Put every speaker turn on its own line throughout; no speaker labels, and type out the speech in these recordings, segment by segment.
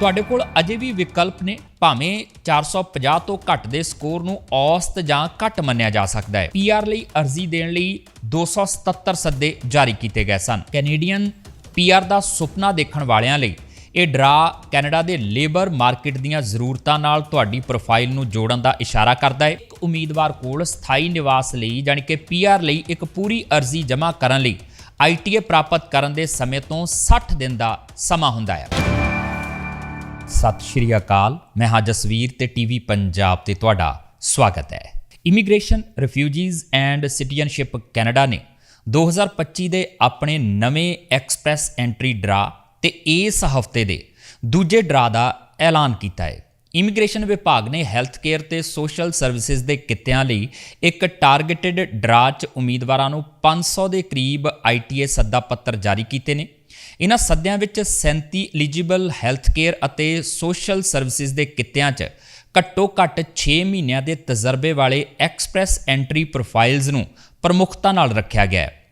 ਤੁਹਾਡੇ ਕੋਲ ਅਜੇ ਵੀ ਵਿਕਲਪ ਨੇ? ਭਾਵੇਂ 450 ਤੋਂ ਘੱਟ ਦੇ ਸਕੋਰ ਨੂੰ ਔਸਤ ਜਾਂ ਘੱਟ ਮੰਨਿਆ ਜਾ ਸਕਦਾ ਹੈ। ਪੀਆਰ ਲਈ ਅਰਜ਼ੀ ਦੇਣ ਲਈ 277 ਸੱਦੇ ਜਾਰੀ ਕੀਤੇ ਗਏ ਸਨ। ਕੈਨੇਡੀਅਨ ਪੀਆਰ ਦਾ ਸੁਪਨਾ ਦੇਖਣ ਵਾਲਿਆਂ ਲਈ ਇਹ ਡਰਾ ਕੈਨੇਡਾ ਦੇ ਲੇਬਰ ਮਾਰਕੀਟ ਦੀਆਂ ਜ਼ਰੂਰਤਾਂ ਨਾਲ ਤੁਹਾਡੀ ਪ੍ਰੋਫਾਈਲ ਨੂੰ ਜੋੜਨ ਦਾ ਇਸ਼ਾਰਾ ਕਰਦਾ ਹੈ। ਇੱਕ ਉਮੀਦਵਾਰ ਕੋਲ ਸਥਾਈ ਨਿਵਾਸ ਲਈ ਯਾਨੀ ਕਿ ਪੀਆਰ ਲਈ ਇੱਕ ਪੂਰੀ ਅਰਜ਼ੀ ਜਮ੍ਹਾਂ ਕਰਨ ਲਈ ਆਈਟੀਏ ਪ੍ਰਾਪਤ ਕਰਨ ਦੇ ਸਮੇਂ ਤੋਂ 60 ਦਿਨ ਦਾ ਸਮਾਂ ਹੁੰਦਾ ਹੈ। ਸਤਿ ਸ਼੍ਰੀ ਅਕਾਲ। ਮੈਂ ਹਾਂ ਜਸਵੀਰ ਤੇ ਟੀਵੀ ਪੰਜਾਬ ਤੇ ਤੁਹਾਡਾ ਸਵਾਗਤ ਹੈ। Immigration refugees and citizenship Canada ਨੇ 2025 ਦੇ ਆਪਣੇ ਨਵੇਂ ਐਕਸਪ੍ਰੈਸ ਐਂਟਰੀ ਡਰਾ ਤੇ ਇਸ ਹਫ਼ਤੇ ਦੇ ਦੂਜੇ ਡਰਾ ਦਾ ਐਲਾਨ ਕੀਤਾ ਹੈ। ਇਮੀਗ੍ਰੇਸ਼ਨ ਵਿਭਾਗ ਨੇ ਹੈਲਥ ਕੇਅਰ ਤੇ ਸੋਸ਼ਲ ਸਰਵਿਸਿਜ਼ ਦੇ ਕਿੱਤਿਆਂ ਲਈ ਇੱਕ ਟਾਰਗੇਟਿਡ ਡਰਾ 'ਚ ਉਮੀਦਵਾਰਾਂ ਨੂੰ 500 ਦੇ ਕਰੀਬ ਆਈਟੀਏ ਸੱਦਾ ਪੱਤਰ ਜਾਰੀ ਕੀਤੇ ਨੇ। ਇਹਨਾਂ ਸੱਦਿਆਂ ਵਿੱਚ 37 ਐਲੀਜੀਬਲ ਹੈਲਥ ਕੇਅਰ ਅਤੇ ਸੋਸ਼ਲ ਸਰਵਿਸਿਜ਼ ਦੇ ਕਿੱਤਿਆਂ 'ਚ ਘੱਟੋ ਘੱਟ 6 ਮਹੀਨਿਆਂ ਦੇ ਤਜਰਬੇ ਵਾਲੇ ਐਕਸਪ੍ਰੈਸ ਐਂਟਰੀ ਪ੍ਰੋਫਾਈਲਸ ਨੂੰ ਪ੍ਰਮੁੱਖਤਾ ਨਾਲ ਰੱਖਿਆ ਗਿਆ ਹੈ।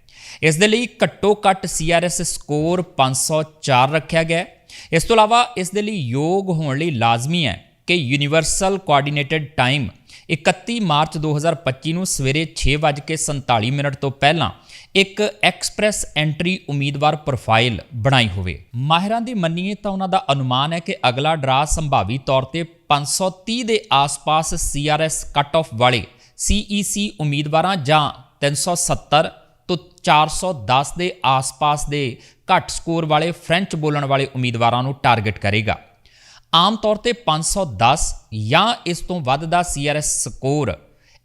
ਇਸ ਦੇ ਲਈ ਘੱਟੋ ਘੱਟ CRS ਸਕੋਰ 504 ਰੱਖਿਆ ਗਿਆ ਇਸ ਤੋਂ ਇਲਾਵਾ ਇਸ ਦੇ ਲਈ ਯੋਗ ਹੋਣ ਲਈ ਲਾਜ਼ਮੀ ਹੈ ਕਿ ਯੂਨੀਵਰਸਲ ਕੋਆਰਡੀਨੇਟਡ ਟਾਈਮ 31 ਮਾਰਚ 2025 ਨੂੰ ਸਵੇਰੇ 6:47 ਮਿੰਟ ਤੋਂ ਪਹਿਲਾਂ ਇੱਕ ਐਕਸਪ੍ਰੈਸ ਐਂਟਰੀ ਉਮੀਦਵਾਰ ਪ੍ਰੋਫਾਈਲ ਬਣਾਈ ਹੋਵੇ। ਮਾਹਿਰਾਂ ਦੀ ਮੰਨੀਏ ਤਾਂ ਉਹਨਾਂ ਦਾ ਅਨੁਮਾਨ ਹੈ ਕਿ ਅਗਲਾ ਡਰਾ ਸੰਭਾਵੀ ਤੌਰ ਤੇ 530 ਦੇ ਆਸ-ਪਾਸ CRS ਕੱਟ ਆਫ ਵਾਲੇ CEC ਉਮੀਦਵਾਰਾਂ ਜਾਂ 370 ਤੋਂ 410 ਦੇ ਆਸ-ਪਾਸ ਦੇ ਘੱਟ ਸਕੋਰ ਵਾਲੇ ਫ੍ਰੈਂਚ ਬੋਲਣ ਵਾਲੇ ਉਮੀਦਵਾਰਾਂ ਨੂੰ ਟਾਰਗੇਟ ਕਰੇਗਾ। ਆਮ ਤੌਰ ਤੇ 510 ਜਾਂ ਇਸ ਤੋਂ ਵੱਧ ਦਾ CRS ਸਕੋਰ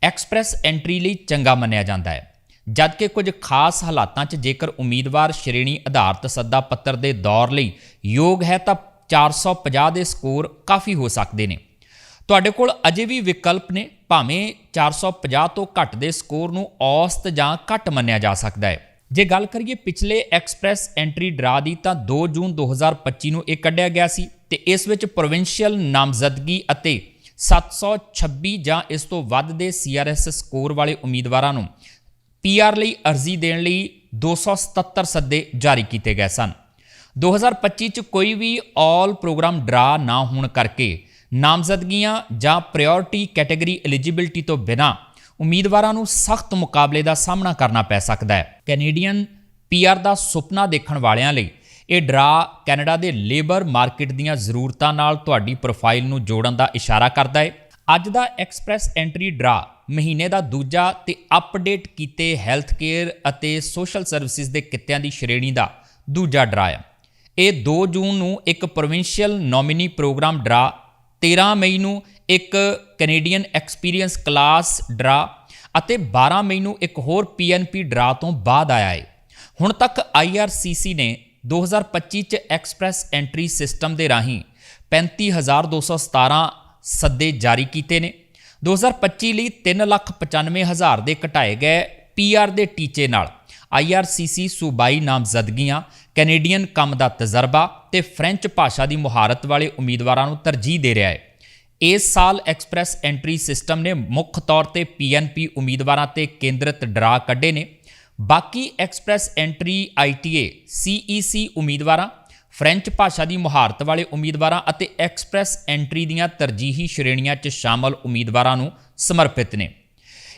ਐਕਸਪ੍ਰੈਸ ਐਂਟਰੀ ਲਈ ਚੰਗਾ ਮੰਨਿਆ ਜਾਂਦਾ ਹੈ। ਜਦਕਿ ਕੁਝ ਖਾਸ ਹਾਲਾਤਾਂ 'ਚ ਜੇਕਰ ਉਮੀਦਵਾਰ ਸ਼੍ਰੇਣੀ ਆਧਾਰਿਤ ਸੱਦਾ ਪੱਤਰ ਦੇ ਦੌਰ ਲਈ ਯੋਗ ਹੈ ਤਾਂ 450 ਦੇ ਸਕੋਰ ਕਾਫੀ ਹੋ ਸਕਦੇ ਨੇ। ਤੁਹਾਡੇ ਕੋਲ ਅਜੇ ਵੀ ਵਿਕਲਪ ਨੇ, ਭਾਵੇਂ 450 ਤੋਂ ਘੱਟ ਦੇ ਸਕੋਰ ਨੂੰ ਔਸਤ ਜਾਂ ਘੱਟ ਮੰਨਿਆ ਜਾ ਸਕਦਾ ਹੈ। ਜੇ ਗੱਲ ਕਰੀਏ ਪਿਛਲੇ ਐਕਸਪ੍ਰੈਸ ਐਂਟਰੀ ਡਰਾ ਦੀ ਤਾਂ 2 ਜੂਨ 2025 ਨੂੰ ਇਹ ਕੱਢਿਆ ਗਿਆ ਸੀ। ਤੇ ਇਸ ਵਿੱਚ ਪ੍ਰੋਵਿੰਸ਼ੀਅਲ ਨਾਮਜ਼ਦਗੀ ਅਤੇ 726 ਜਾਂ ਇਸ ਤੋਂ ਵੱਧ ਦੇ CRS ਸਕੋਰ ਵਾਲੇ ਉਮੀਦਵਾਰਾਂ ਨੂੰ ਪੀਆਰ ਲਈ ਅਰਜ਼ੀ ਦੇਣ ਲਈ 277 ਸੱਦੇ ਜਾਰੀ ਕੀਤੇ ਗਏ ਸਨ। 2025 ਚ ਕੋਈ ਵੀ ਆਲ ਪ੍ਰੋਗਰਾਮ ਡਰਾ ਨਾ ਹੋਣ ਕਰਕੇ ਨਾਮਜ਼ਦਗੀਆਂ ਜਾਂ ਪ੍ਰਾਇੋਰਟੀ ਕੈਟਾਗਰੀ ਐਲੀਜੀਬਿਲਟੀ ਤੋਂ ਬਿਨਾ ਉਮੀਦਵਾਰਾਂ ਨੂੰ ਸਖਤ ਮੁਕਾਬਲੇ ਦਾ ਸਾਹਮਣਾ ਕਰਨਾ ਪੈ ਸਕਦਾ ਹੈ। ਕੈਨੇਡੀਅਨ ਪੀਆਰ ਦਾ ਸੁਪਨਾ ਦੇਖਣ ਵਾਲਿਆਂ ਲਈ ਇਹ ਡਰਾ ਕੈਨੇਡਾ ਦੇ ਲੇਬਰ ਮਾਰਕੀਟ ਦੀਆਂ ਜ਼ਰੂਰਤਾਂ ਨਾਲ ਤੁਹਾਡੀ ਪ੍ਰੋਫਾਈਲ ਨੂੰ ਜੋੜਨ ਦਾ ਇਸ਼ਾਰਾ ਕਰਦਾ ਹੈ। ਅੱਜ ਦਾ ਐਕਸਪ੍ਰੈਸ ਐਂਟਰੀ ਡਰਾ ਮਹੀਨੇ ਦਾ ਦੂਜਾ ਤੇ ਅਪਡੇਟ ਕੀਤੇ ਹੈਲਥ ਕੇਅਰ ਅਤੇ ਸੋਸ਼ਲ ਸਰਵਿਸਿਜ਼ ਦੇ ਕਿੱਤਿਆਂ ਦੀ ਸ਼੍ਰੇਣੀ ਦਾ ਦੂਜਾ ਡਰਾ ਹੈ। ਇਹ 2 ਜੂਨ ਨੂੰ ਇੱਕ ਪ੍ਰੋਵਿੰਸ਼ੀਅਲ ਨੋਮਿਨੀ ਪ੍ਰੋਗਰਾਮ ਡਰਾ 13 ਮਈ ਨੂੰ ਇੱਕ ਕੈਨੇਡੀਅਨ ਐਕਸਪੀਰੀਅੰਸ ਕਲਾਸ ਡਰਾ ਅਤੇ 12 ਮਈ ਨੂੰ ਇੱਕ ਹੋਰ ਪੀਐਨਪੀ ਡਰਾ ਤੋਂ ਬਾਅਦ ਆਇਆ ਹੈ। ਹੁਣ ਤੱਕ IRCC ਨੇ 2025 ਚ ਐਕਸਪ੍ਰੈਸ ਐਂਟਰੀ ਸਿਸਟਮ ਦੇ ਰਾਹੀਂ 35217 ਸੱਦੇ ਜਾਰੀ ਕੀਤੇ ਨੇ। 2025 ਲਈ 395000 ਦੇ ਘਟਾਏ ਗਏ ਪੀਆਰ ਦੇ ਟੀਚੇ ਨਾਲ IRCC ਸੂਬਾਈ ਨਾਮਜ਼ਦਗੀਆਂ, ਕੈਨੇਡੀਅਨ ਕੰਮ ਦਾ ਤਜਰਬਾ ਤੇ ਫ੍ਰੈਂਚ ਭਾਸ਼ਾ ਦੀ ਮੁਹਾਰਤ ਵਾਲੇ ਉਮੀਦਵਾਰਾਂ ਨੂੰ ਤਰਜੀਹ ਦੇ ਰਿਹਾ ਹੈ। ਇਸ ਸਾਲ ਐਕਸਪ੍ਰੈਸ ਐਂਟਰੀ ਸਿਸਟਮ ਨੇ ਮੁੱਖ ਤੌਰ ਤੇ ਪੀਐਨਪੀ ਉਮੀਦਵਾਰਾਂ ਤੇ ਕੇਂਦਰਿਤ ਡਰਾ ਕੱਢੇ ਨੇ। ਬਾਕੀ ਐਕਸਪ੍ਰੈਸ ਐਂਟਰੀ ਆਈਟੀਏ ਸੀਈਸੀ ਉਮੀਦਵਾਰਾਂ, ਫ੍ਰੈਂਚ ਭਾਸ਼ਾ ਦੀ ਮੁਹਾਰਤ ਵਾਲੇ ਉਮੀਦਵਾਰਾਂ ਅਤੇ ਐਕਸਪ੍ਰੈਸ ਐਂਟਰੀ ਦੀਆਂ ਤਰਜੀਹੀ ਸ਼੍ਰੇਣੀਆਂ 'ਚ ਸ਼ਾਮਲ ਉਮੀਦਵਾਰਾਂ ਨੂੰ ਸਮਰਪਿਤ ਨੇ।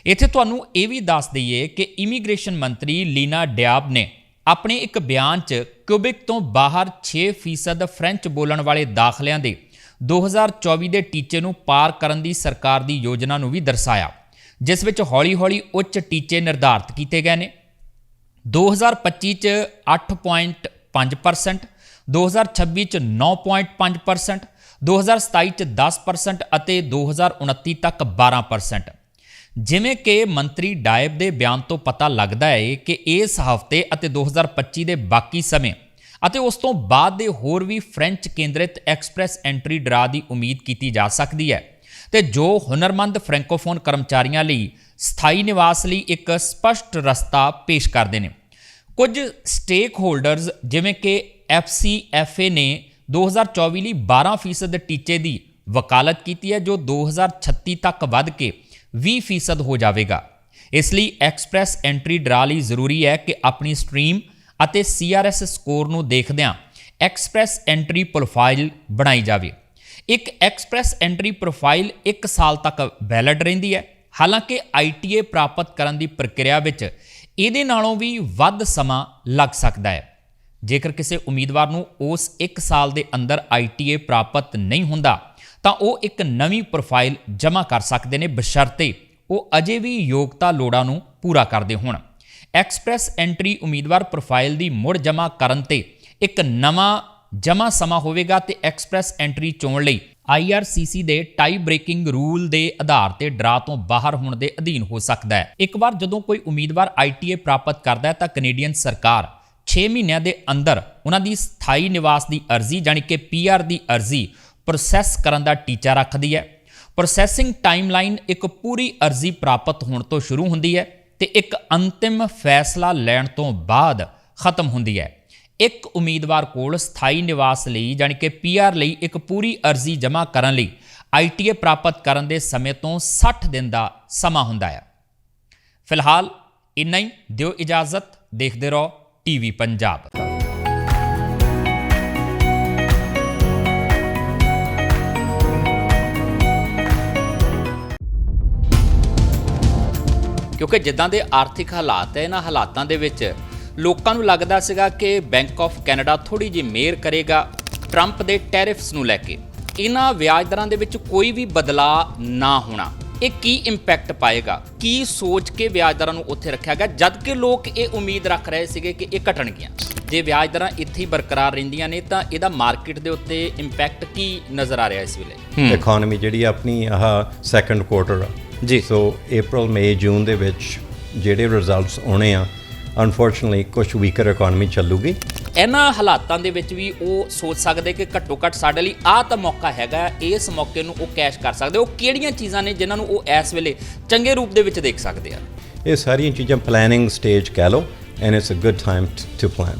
ਇੱਥੇ ਤੁਹਾਨੂੰ ਇਹ ਵੀ ਦੱਸ ਦਈਏ ਕਿ ਇਮੀਗ੍ਰੇਸ਼ਨ ਮੰਤਰੀ ਲੀਨਾ ਡਿਆਬ ਨੇ ਆਪਣੇ ਇੱਕ ਬਿਆਨ 'ਚ ਕਿਊਬਿਕ ਤੋਂ ਬਾਹਰ 6% ਫ੍ਰੈਂਚ ਬੋਲਣ ਵਾਲੇ ਦਾਖਲਿਆਂ ਦੇ 2024 ਦੇ ਟੀਚੇ ਨੂੰ ਪਾਰ ਕਰਨ ਦੀ ਸਰਕਾਰ ਦੀ ਯੋਜਨਾ ਨੂੰ ਵੀ ਦਰਸਾਇਆ, ਜਿਸ ਵਿੱਚ ਹੌਲੀ-ਹੌਲੀ ਉੱਚ ਟੀਚੇ ਨਿਰਧਾਰਤ ਕੀਤੇ ਗਏ ਨੇ। 2025 ਚ 8.5% 2026 ਚ 9.5% 2027 ਚ 10% ਅਤੇ 2029 ਤੱਕ 12% ਜਿਵੇਂ ਕਿ ਮੰਤਰੀ ਡਾਇਬ ਦੇ ਬਿਆਨ ਤੋਂ ਪਤਾ ਲੱਗਦਾ ਹੈ ਕਿ ਇਸ ਹਫ਼ਤੇ ਅਤੇ 2025 ਦੇ ਬਾਕੀ ਸਮੇਂ ਅਤੇ ਉਸ ਤੋਂ ਬਾਅਦ ਦੇ ਹੋਰ ਵੀ ਫ੍ਰੈਂਚ ਕੇਂਦਰਿਤ ਐਕਸਪ੍ਰੈਸ ਐਂਟਰੀ ਡਰਾ ਦੀ ਉਮੀਦ ਕੀਤੀ ਜਾ ਸਕਦੀ ਹੈ। ਤੇ ਜੋ ਹੁਨਰਮੰਦ ਫ੍ਰੈਂਕੋਫੋਨ ਕਰਮਚਾਰੀਆਂ ਲਈ ਸਥਾਈ ਨਿਵਾਸ ਲਈ ਇੱਕ ਸਪਸ਼ਟ ਰਸਤਾ ਪੇਸ਼ ਕਰਦੇ ਨੇ। ਕੁਝ ਸਟੇਕ ਹੋਲਡਰਸ ਜਿਵੇਂ ਕਿ FCFA ਨੇ 2024 ਲਈ 12% ਟੀਚੇ ਦੀ ਵਕਾਲਤ ਕੀਤੀ ਹੈ, ਜੋ 2036 ਤੱਕ ਵੱਧ ਕੇ 20% ਹੋ ਜਾਵੇਗਾ। ਇਸ ਲਈ ਐਕਸਪ੍ਰੈਸ ਐਂਟਰੀ ਡਰਾ ਲਈ ਜ਼ਰੂਰੀ ਹੈ ਕਿ ਆਪਣੀ ਸਟਰੀਮ ਅਤੇ CRS ਸਕੋਰ ਨੂੰ ਦੇਖਦਿਆਂ ਐਕਸਪ੍ਰੈਸ ਐਂਟਰੀ ਪ੍ਰੋਫਾਈਲ ਬਣਾਈ ਜਾਵੇ। ਇੱਕ ਐਕਸਪ੍ਰੈਸ ਐਂਟਰੀ ਪ੍ਰੋਫਾਈਲ 1 ਸਾਲ ਤੱਕ ਵੈਲਿਡ ਰਹਿੰਦੀ ਹੈ। ਹਾਲਾਂਕਿ ਆਈਟੀਏ ਪ੍ਰਾਪਤ ਕਰਨ ਦੀ ਪ੍ਰਕਿਰਿਆ ਵਿੱਚ ਇਹਦੇ ਨਾਲੋਂ ਵੀ ਵੱਧ ਸਮਾਂ ਲੱਗ ਸਕਦਾ ਹੈ। ਜੇਕਰ ਕਿਸੇ ਉਮੀਦਵਾਰ ਨੂੰ ਉਸ 1 ਸਾਲ ਦੇ ਅੰਦਰ ਆਈਟੀਏ ਪ੍ਰਾਪਤ ਨਹੀਂ ਹੁੰਦਾ, ਤਾਂ ਉਹ ਇੱਕ ਨਵੀਂ ਪ੍ਰੋਫਾਈਲ ਜਮ੍ਹਾਂ ਕਰ ਸਕਦੇ ਨੇ ਬਸ਼ਰਤੇ ਉਹ ਅਜੇ ਵੀ ਯੋਗਤਾ ਲੋੜਾਂ ਨੂੰ ਪੂਰਾ ਕਰਦੇ ਹੋਣ। ਐਕਸਪ੍ਰੈਸ ਐਂਟਰੀ ਉਮੀਦਵਾਰ ਪ੍ਰੋਫਾਈਲ ਦੀ ਮੁੜ ਜਮ੍ਹਾਂ ਕਰਨ ਤੇ ਇੱਕ ਨਵਾਂ ਜਮ੍ਹਾਂ ਸਮਾਂ ਹੋਵੇਗਾ ਤੇ ਐਕਸਪ੍ਰੈਸ ਐਂਟਰੀ ਚੋਣ ਲਈ। IRCC ਦੇ ਟਾਈ ਬ੍ਰੇਕਿੰਗ ਰੂਲ ਦੇ ਆਧਾਰ ਤੇ ਡਰਾ ਤੋਂ ਬਾਹਰ ਹੋਣ ਦੇ ਅਧੀਨ ਹੋ ਸਕਦਾ ਹੈ। ਇੱਕ ਵਾਰ ਜਦੋਂ ਕੋਈ ਉਮੀਦਵਾਰ ITA ਪ੍ਰਾਪਤ ਕਰਦਾ ਹੈ ਤਾਂ ਕੈਨੇਡੀਅਨ ਸਰਕਾਰ 6 ਮਹੀਨਿਆਂ ਦੇ ਅੰਦਰ ਉਹਨਾਂ ਦੀ ਸਥਾਈ ਨਿਵਾਸ ਦੀ ਅਰਜ਼ੀ ਜਾਨੀ ਕਿ PR ਦੀ ਅਰਜ਼ੀ ਪ੍ਰੋਸੈਸ ਕਰਨ ਦਾ ਟੀਚਾ ਰੱਖਦੀ ਹੈ। ਪ੍ਰੋਸੈਸਿੰਗ ਟਾਈਮਲਾਈਨ ਇੱਕ ਪੂਰੀ ਅਰਜ਼ੀ ਪ੍ਰਾਪਤ ਹੋਣ ਤੋਂ ਸ਼ੁਰੂ ਹੁੰਦੀ ਹੈ ਤੇ ਇੱਕ ਅੰਤਿਮ ਫੈਸਲਾ ਲੈਣ ਤੋਂ ਬਾਅਦ ਖਤਮ ਹੁੰਦੀ ਹੈ। ਇੱਕ ਉਮੀਦਵਾਰ ਕੋਲ ਸਥਾਈ ਨਿਵਾਸ ਲਈ, ਜਾਣੀ ਕਿ ਪੀਆਰ ਲਈ ਇੱਕ ਪੂਰੀ ਅਰਜ਼ੀ ਜਮ੍ਹਾਂ ਕਰਨ ਲਈ ਆਈਟੀਏ ਪ੍ਰਾਪਤ ਕਰਨ ਦੇ ਸਮੇਂ ਤੋਂ 60 ਦਿਨ ਦਾ ਸਮਾਂ ਹੁੰਦਾ ਹੈ। ਫਿਲਹਾਲ ਇੰਨਾ ਹੀ। ਦਿਓ ਇਜਾਜ਼ਤ। ਦੇਖਦੇ ਰਹੋ ਟੀਵੀ ਪੰਜਾਬ। ਕਿਉਂਕਿ ਜਿੱਦਾਂ ਦੇ ਆਰਥਿਕ ਹਾਲਾਤ ਹੈ, ਇਹਨਾਂ ਹਾਲਾਤਾਂ ਦੇ ਵਿੱਚ ਲੋਕਾਂ ਨੂੰ ਲੱਗਦਾ ਸੀਗਾ ਕਿ ਬੈਂਕ ਆਫ ਕੈਨੇਡਾ ਥੋੜੀ ਜਿਹੀ ਮਿਹਰ ਕਰੇਗਾ ਟਰੰਪ ਦੇ ਟੈਰਿਫਸ ਨੂੰ ਲੈ ਕੇ। ਇਹਨਾਂ ਵਿਆਜ ਦਰਾਂ ਦੇ ਵਿੱਚ ਕੋਈ ਵੀ ਬਦਲਾਅ ਨਾ ਹੋਣਾ। ਇਹ ਕੀ ਇੰਪੈਕਟ ਪਾਏਗਾ? ਕੀ ਸੋਚ ਕੇ ਵਿਆਜ ਦਰਾਂ ਨੂੰ ਉੱਥੇ ਰੱਖਿਆ ਗਿਆ? ਜਦ ਕਿ ਲੋਕ ਇਹ ਉਮੀਦ ਰੱਖ ਰਹੇ ਸੀਗੇ ਕਿ ਇਹ ਘਟਣਗੀਆਂ। ਜੇ ਵਿਆਜ ਦਰਾਂ ਇੱਥੇ ਹੀ ਬਰਕਰਾਰ ਰਹਿੰਦੀਆਂ ਨੇ ਤਾਂ ਇਹਦਾ ਮਾਰਕੀਟ ਦੇ ਉੱਤੇ ਇੰਪੈਕਟ ਕੀ ਨਜ਼ਰ ਆ ਰਿਹਾ ਇਸ ਵੇਲੇ?
ਇਕਨੋਮੀ ਜਿਹੜੀ ਆਪਣੀ ਆਹ ਸੈਕੰਡ ਕੁਆਟਰ
ਜੀ।
ਸੋ April ਮਈ ਜੂਨ ਦੇ ਵਿੱਚ ਜਿਹੜੇ ਰਿਜ਼ਲਟਸ ਆਉਣੇ ਆ ਅਨਫੋਰਚੂਨਟਲੀ ਕੁਝ ਵੀਕਰ ਇਕਨੋਮੀ ਚੱਲੂਗੀ।
ਇਹਨਾਂ ਹਾਲਾਤਾਂ ਦੇ ਵਿੱਚ ਵੀ ਉਹ ਸੋਚ ਸਕਦੇ ਕਿ ਘੱਟੋ ਘੱਟ ਸਾਡੇ ਲਈ ਆਹ ਤਾਂ ਮੌਕਾ ਹੈਗਾ ਇਸ ਮੌਕੇ ਨੂੰ ਉਹ ਕੈਸ਼ ਕਰ ਸਕਦੇ। ਉਹ ਕਿਹੜੀਆਂ ਚੀਜ਼ਾਂ ਨੇ ਜਿਨ੍ਹਾਂ ਨੂੰ ਉਹ ਇਸ ਵੇਲੇ ਚੰਗੇ ਰੂਪ ਦੇ ਵਿੱਚ ਦੇਖ ਸਕਦੇ ਆ?
ਇਹ ਸਾਰੀਆਂ ਚੀਜ਼ਾਂ ਪਲੈਨਿੰਗ ਸਟੇਜ ਕਹਿ ਲਓ and it's a good time to plan